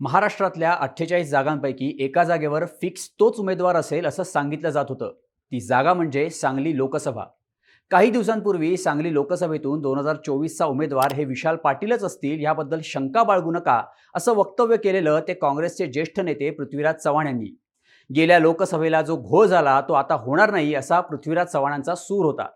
महाराष्ट्रातल्या अठ्ठेचाळीस जागांपैकी एका जागेवर फिक्स तोच उमेदवार असेल असं सांगितलं जात होतं. ती जागा म्हणजे सांगली लोकसभा. काही दिवसांपूर्वी सांगली लोकसभेतून दोन हजार चोवीसचा उमेदवार हे विशाल पाटीलच असतील याबद्दल शंका बाळगू नका असं वक्तव्य केलेलं ते काँग्रेसचे ज्येष्ठ नेते पृथ्वीराज चव्हाण यांनी. गेल्या लोकसभेला जो घोळ झाला तो आता होणार नाही असा पृथ्वीराज चव्हाणांचा सूर होता.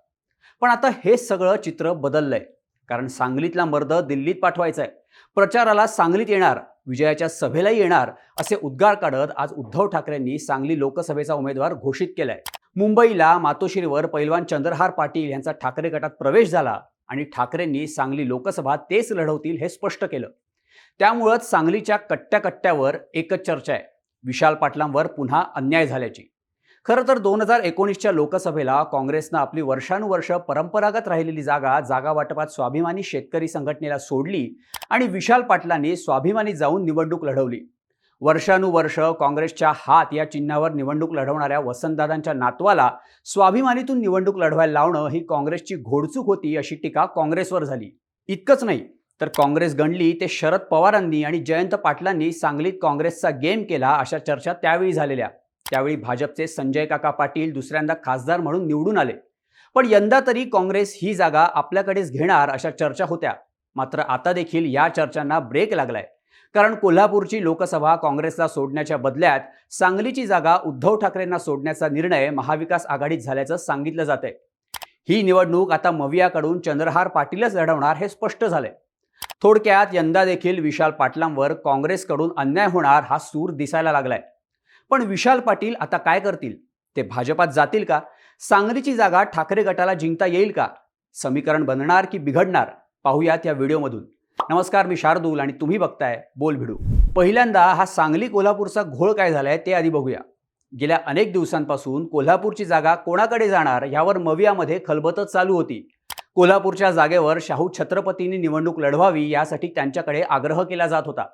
पण आता हे सगळं चित्र बदललंय. कारण सांगलीतला मर्द दिल्लीत पाठवायचा आहे प्रचाराला सांगलीत येणार विजयाच्या सभेलाही येणार असे उद्गार काढत आज उद्धव ठाकरेंनी सांगली लोकसभेचा उमेदवार घोषित केलाय. मुंबईला मातोश्रीवर पैलवान चंद्रहार पाटील यांचा ठाकरे गटात प्रवेश झाला आणि ठाकरेंनी सांगली लोकसभा तेच लढवतील हे स्पष्ट केलं. त्यामुळंच सांगलीच्या कट्ट्या कट्ट्यावर एकच चर्चा आहे. विशाल पाटलांवर पुन्हा अन्याय झाल्याची. खरं तर दोन हजार एकोणीसच्या लोकसभेला काँग्रेसनं आपली वर्षानुवर्ष परंपरागत राहिलेली जागा जागा वाटपात स्वाभिमानी शेतकरी संघटनेला सोडली आणि विशाल पाटलांनी स्वाभिमानी जाऊन निवडणूक लढवली. वर्षानुवर्ष काँग्रेसच्या हात या चिन्हावर निवडणूक लढवणाऱ्या वसंतदादांच्या नातवाला स्वाभिमानीतून निवडणूक लढवायला लावणं ही काँग्रेसची घोडचूक होती अशी टीका काँग्रेसवर झाली. इतकंच नाही तर काँग्रेस गणली ते शरद पवारांनी आणि जयंत पाटलांनी सांगलीत काँग्रेसचा गेम केला अशा चर्चा त्यावेळी झालेल्या. त्यावेळी भाजपचे संजय काका पाटील दुसऱ्यांदा खासदार म्हणून निवडून आले. पण यंदा तरी काँग्रेस ही जागा आपल्याकडेच घेणार अशा चर्चा होत्या. मात्र आता देखील या चर्चांना ब्रेक लागलाय. कारण कोल्हापूरची लोकसभा काँग्रेसला सोडण्याच्या बदल्यात सांगलीची जागा उद्धव ठाकरेंना सोडण्याचा निर्णय महाविकास आघाडीत झाल्याचं सांगितलं जात आहे ही निवडणूक आता मवियाकडून चंद्रहार पाटीलच लढवणार हे स्पष्ट झालंय. थोडक्यात यंदा देखील विशाल पाटलांवर काँग्रेसकडून अन्याय होणार हा सूर दिसायला लागलाय. पण विशाल पाटील आता काय करतील? ते भाजपात जातील का? सांगलीची जागा ठाकरे गटाला जिंकता येईल का? समीकरण बनणार की बिघडणार? पाहूयात या व्हिडिओमधून. नमस्कार मी शार्दूल आणि तुम्ही बघताय बोल भिडू. पहिल्यांदा हा सांगली कोल्हापूरचा घोळ काय झालाय ते आधी बघूया. गेल्या अनेक दिवसांपासून कोल्हापूरची जागा कोणाकडे जाणार यावर मवियामध्ये खलबतच चालू होती. कोल्हापूरच्या जागेवर शाहू छत्रपतींनी निवडणूक लढवावी यासाठी त्यांच्याकडे आग्रह केला जात होता.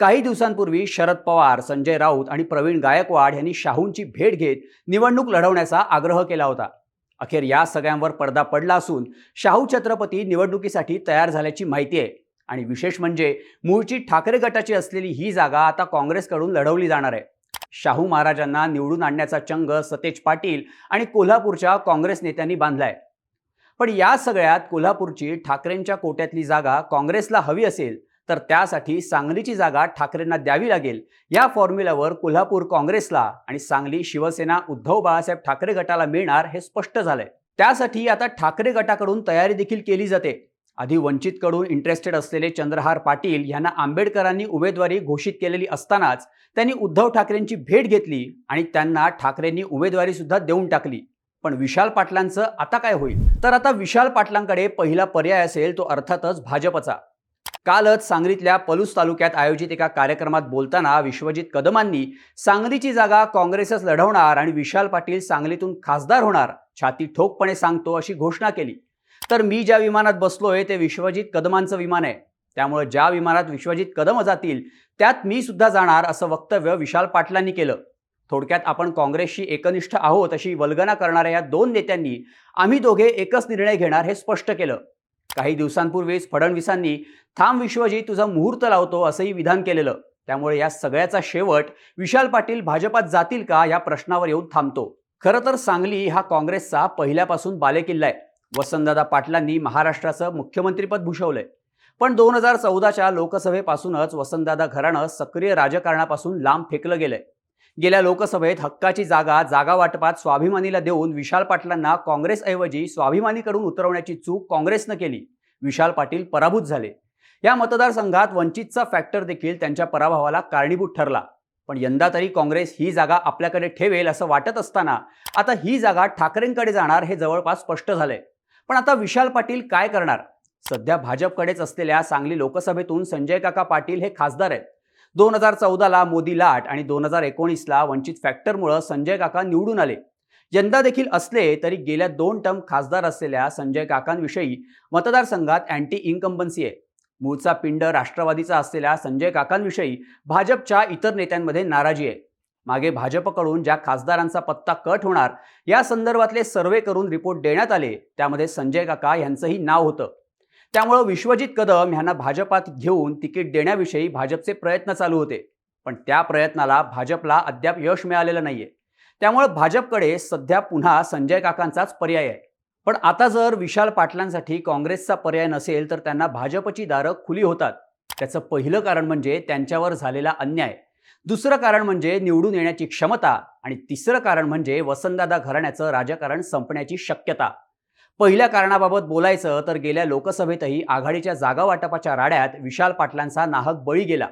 काही दिवसांपूर्वी शरद पवार संजय राऊत आणि प्रवीण गायकवाड यांनी शाहूंची भेट घेत निवडणूक लढवण्याचा आग्रह केला होता. अखेर या सगळ्यांवर पडदा पडला असून शाहू छत्रपती निवडणुकीसाठी तयार झाल्याची माहिती आहे. आणि विशेष म्हणजे मूळची ठाकरे गटाची असलेली ही जागा आता काँग्रेसकडून लढवली जाणार आहे. शाहू महाराजांना निवडून आणण्याचा चंग सतेज पाटील आणि कोल्हापूरच्या काँग्रेस नेत्यांनी बांधलाय. पण या सगळ्यात कोल्हापूरची ठाकरेंच्या कोट्यातली जागा काँग्रेसला हवी असेल तर त्यासाठी सांगलीची जागा ठाकरेंना द्यावी लागेल. या फॉर्म्युल्यावर कोल्हापूर काँग्रेसला आणि सांगली शिवसेना उद्धव बाळासाहेब ठाकरे गटाला मिळणार हे स्पष्ट झालंय. त्यासाठी आता ठाकरे गटाकडून तयारी देखील केली जाते. आधी वंचितकडून इंटरेस्टेड असलेले चंद्रहार पाटील यांना आंबेडकरांनी उमेदवारी घोषित केलेली असतानाच त्यांनी उद्धव ठाकरेंची भेट घेतली आणि त्यांना ठाकरेंनी उमेदवारी सुद्धा देऊन टाकली. पण विशाल पाटलांचं आता काय होईल? तर आता विशाल पाटलांकडे पहिला पर्याय असेल तो अर्थातच भाजपचा. कालच सांगलीतल्या पलूस तालुक्यात आयोजित एका कार्यक्रमात बोलताना विश्वजित कदमांनी सांगलीची जागा काँग्रेसच लढवणार आणि विशाल पाटील सांगलीतून खासदार होणार छाती ठोकपणे सांगतो अशी घोषणा केली. तर मी ज्या विमानात बसलोय ते विश्वजित कदमांचं विमान आहे. त्यामुळे ज्या विमानात विश्वजित कदम जातील त्यात मी सुद्धा जाणार असं वक्तव्य विशाल पाटलांनी केलं. थोडक्यात आपण काँग्रेसशी एकनिष्ठ आहोत अशी वल्गना करणाऱ्या या दोन नेत्यांनी आम्ही दोघे एकच निर्णय घेणार हे स्पष्ट केलं. काही दिवसांपूर्वीच फडणवीसांनी थांब विश्वजी तुझा मुहूर्त लावतो असंही विधान केलेलं. त्यामुळे या सगळ्याचा शेवट विशाल पाटील भाजपात जातील का या प्रश्नावर येऊन थांबतो. खरं तर सांगली हा काँग्रेसचा पहिल्यापासून बालेकिल्ला आहे. वसंतदादा पाटलांनी महाराष्ट्राचं मुख्यमंत्रीपद भूषवलंय. पण दोन हजार चौदाच्या लोकसभेपासूनच वसंतदादा घराणं सक्रिय राजकारणापासून लांब फेकलं गेलंय. गेल्या लोकसभेत हक्काची जागा जागा वाटपात स्वाभिमानीला देऊन विशाल पाटलांना काँग्रेसऐवजी स्वाभिमानीकडून उतरवण्याची चूक काँग्रेसनं केली. विशाल पाटील पराभूत झाले. या मतदारसंघात वंचितचा फॅक्टर देखील त्यांच्या पराभवाला कारणीभूत ठरला. पण यंदा तरी काँग्रेस ही जागा आपल्याकडे ठेवेल असं वाटत असताना आता ही जागा ठाकरेंकडे जाणार हे जवळपास स्पष्ट झालंय. पण आता विशाल पाटील काय करणार? सध्या भाजपकडेच असलेल्या सांगली लोकसभेतून संजय काका पाटील हे खासदार आहेत. दोन हजार चौदाला मोदी लाट आणि दोन हजार एकोणीसला वंचित फॅक्टरमुळं संजय काका निवडून आले. यंदा देखील असले तरी गेल्या दोन टर्म खासदार असलेल्या संजय काकांविषयी मतदारसंघात अँटी इन्कम्बन्सी आहे. मूळचा पिंड राष्ट्रवादीचा असलेल्या संजय काकांविषयी भाजपच्या इतर नेत्यांमध्ये नाराजी आहे. मागे भाजपकडून ज्या खासदारांचा पत्ता कट होणार या संदर्भातले सर्वे करून रिपोर्ट देण्यात आले त्यामध्ये संजय काका यांचंही नाव होतं. त्यामुळं विश्वजित कदम यांना भाजपात घेऊन तिकीट देण्याविषयी भाजपचे प्रयत्न चालू होते. पण त्या प्रयत्नाला भाजपला अद्याप यश मिळालेलं नाहीये. त्यामुळे भाजपकडे सध्या पुन्हा संजय काकांचाच पर्याय आहे. पण आता जर विशाल पाटलांसाठी काँग्रेसचा पर्याय नसेल तर त्यांना भाजपची दारं खुली होतात. त्याचं पहिलं कारण म्हणजे त्यांच्यावर झालेला अन्याय. दुसरं कारण म्हणजे निवडून येण्याची क्षमता. आणि तिसरं कारण म्हणजे वसंतदादा घराण्याचं राजकारण संपण्याची शक्यता. पहिल्या कारणाबाबत बोलायचं तर गेल्या लोकसभेतही आघाडीच्या जागा वाटपाच्या राड्यात विशाल पाटलांचा नाहक बळी गेला.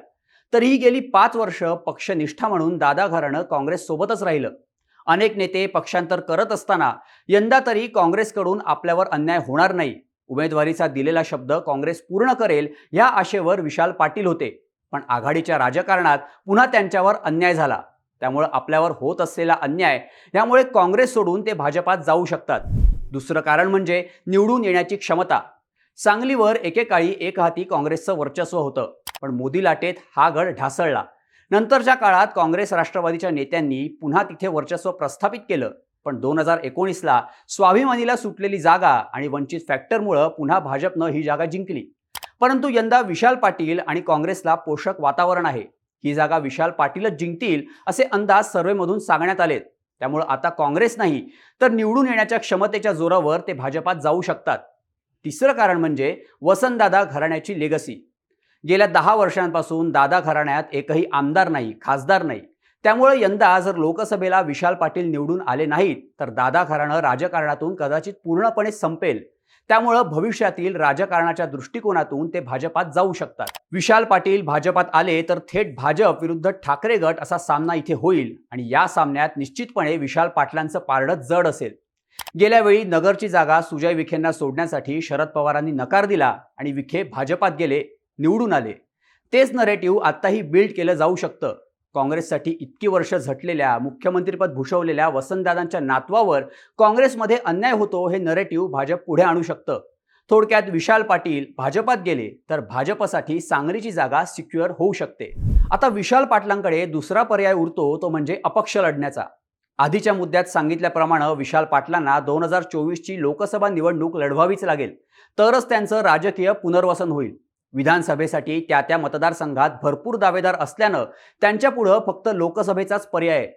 तरीही गेली पाच वर्ष पक्षनिष्ठा म्हणून दादा घराणं काँग्रेससोबतच राहिलं. अनेक नेते पक्षांतर करत असताना यंदा तरी काँग्रेसकडून आपल्यावर अन्याय होणार नाही. उमेदवारीचा दिलेला शब्द काँग्रेस पूर्ण करेल या आशेवर विशाल पाटील होते. पण आघाडीच्या राजकारणात पुन्हा त्यांच्यावर अन्याय झाला. त्यामुळे आपल्यावर होत असलेला अन्याय यामुळे काँग्रेस सोडून ते भाजपात जाऊ शकतात. दुसरं कारण म्हणजे निवडून येण्याची क्षमता. सांगलीवर एकेकाळी एक हाती काँग्रेसचं वर्चस्व होतं पण मोदी लाटेत हा गड ढासळला. नंतरच्या काळात काँग्रेस राष्ट्रवादीच्या नेत्यांनी पुन्हा तिथे वर्चस्व प्रस्थापित केलं पण दोन हजार एकोणीसला स्वाभिमानीला सुटलेली जागा आणि वंचित फॅक्टरमुळं पुन्हा भाजपनं ही जागा जिंकली. परंतु यंदा विशाल पाटील आणि काँग्रेसला पोषक वातावरण आहे. ही जागा विशाल पाटीलच जिंकतील असे अंदाज सर्वेमधून सांगण्यात आलेत. त्यामुळं आता काँग्रेस नाही तर निवडून येण्याच्या क्षमतेच्या जोरावर ते भाजपात जाऊ शकतात. तिसरं कारण म्हणजे वसंतदादा घराण्याची लेगसी गेल्या दहा वर्षांपासून दादा घराण्यात एकही आमदार नाही खासदार नाही. त्यामुळे यंदा जर लोकसभेला विशाल पाटील निवडून आले नाहीत तर दादा घराणं राजकारणातून कदाचित पूर्णपणे संपेल. त्यामुळं भविष्यातील राजकारणाच्या दृष्टिकोनातून ते भाजपात जाऊ शकतात. विशाल पाटील भाजपात आले तर थेट भाजप विरुद्ध ठाकरे गट असा सामना इथे होईल आणि या सामन्यात निश्चितपणे विशाल पाटलांचं पारडं जड असेल. गेल्या वेळी नगरची जागा सुजय विखेंना सोडण्यासाठी शरद पवारांनी नकार दिला आणि विखे भाजपात गेले निवडून आले. तेच नरेटिव्ह आत्ताही बिल्ड केलं जाऊ शकतं. काँग्रेससाठी इतकी वर्ष झटलेल्या मुख्यमंत्रीपद भूषवलेल्या वसंतदादांच्या नातवावर काँग्रेसमध्ये अन्याय होतो हे नरेटिव्ह भाजप पुढे आणू शकतं. थोडक्यात विशाल पाटील भाजपात गेले तर भाजपसाठी सांगलीची जागा सिक्युअर होऊ शकते. आता विशाल पाटलांकडे दुसरा पर्याय उरतो तो म्हणजे अपक्ष लढण्याचा. आधीच्या मुद्द्यात सांगितल्याप्रमाणे विशाल पाटलांना दोन हजार चोवीसची लोकसभा निवडणूक लढवावीच लागेल. तरच त्यांचं राजकीय पुनर्वसन होईल. विधानसभेसाठी त्या त्या मतदारसंघात भरपूर दावेदार असल्यानं त्यांच्यापुढं फक्त लोकसभेचाच पर्याय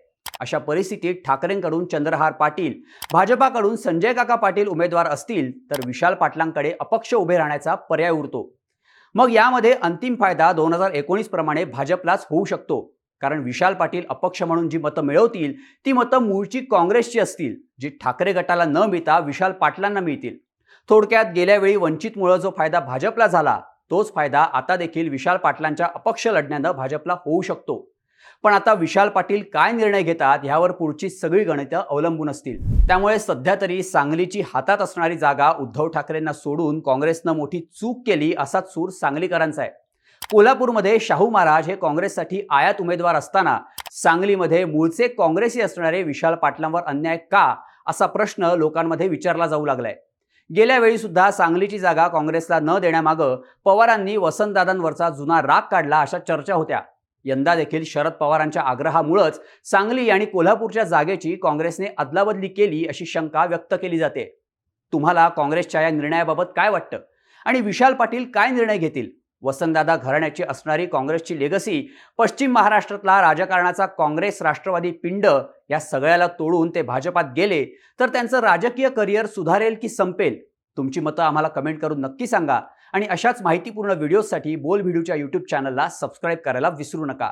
अशा परिस्थितीत ठाकरेंकडून चंद्रहार पाटील भाजपाकडून संजय काका पाटील उमेदवार असतील तर विशाल पाटलांकडे अपक्ष उभे राहण्याचा पर्याय उरतो. मग यामध्ये अंतिम फायदा दोन हजार एकोणीस प्रमाणे भाजपलाच होऊ शकतो. कारण विशाल पाटील अपक्ष म्हणून जी मतं मिळवतील ती मतं मूळची काँग्रेसची असतील जी ठाकरे गटाला न मिळता विशाल पाटलांना मिळतील. थोडक्यात गेल्या वेळी वंचितमुळं जो फायदा भाजपला झाला तोच फायदा आता देखील विशाल पाटलांच्या अपक्ष लढण्यानं भाजपला होऊ शकतो. पण आता विशाल पाटील काय निर्णय घेतात ह्यावर पुढची सगळी गणितं अवलंबून असतील. त्यामुळे सध्या तरी सांगलीची हातात असणारी जागा उद्धव ठाकरेंना सोडून काँग्रेसनं मोठी चूक केली असाच सूर सांगलीकरांचा आहे. कोल्हापूरमध्ये शाहू महाराज हे काँग्रेससाठी आयात उमेदवार असताना सांगलीमध्ये मूळचे काँग्रेसी असणारे विशाल पाटलांवर अन्याय का असा प्रश्न लोकांमध्ये विचारला जाऊ लागलाय. गेल्या वेळी सुद्धा सांगलीची जागा काँग्रेसला न देण्यामागं पवारांनी वसंतदादांवरचा जुना राग काढला अशा चर्चा होत्या. यंदा देखील शरद पवारांच्या आग्रहामुळंच सांगली आणि कोल्हापूरच्या जागेची काँग्रेसने अदलाबदली केली अशी शंका व्यक्त केली जाते. तुम्हाला काँग्रेसच्या या निर्णयाबाबत काय वाटतं? आणि विशाल पाटील काय निर्णय घेतील? वसंतदादा घराण्याची असणारी काँग्रेसची लेगसी पश्चिम महाराष्ट्रातला राजकारणाचा काँग्रेस राष्ट्रवादी पिंड या सगळ्याला तोडून ते भाजपात गेले तर त्यांचं राजकीय करिअर सुधारेल की संपेल? तुमची मतं आम्हाला कमेंट करून नक्की सांगा. आणि अशाच माहितीपूर्ण व्हिडिओसाठी बोल व्हिडिओच्या यूट्यूब चॅनलला सबस्क्राईब करायला विसरू नका.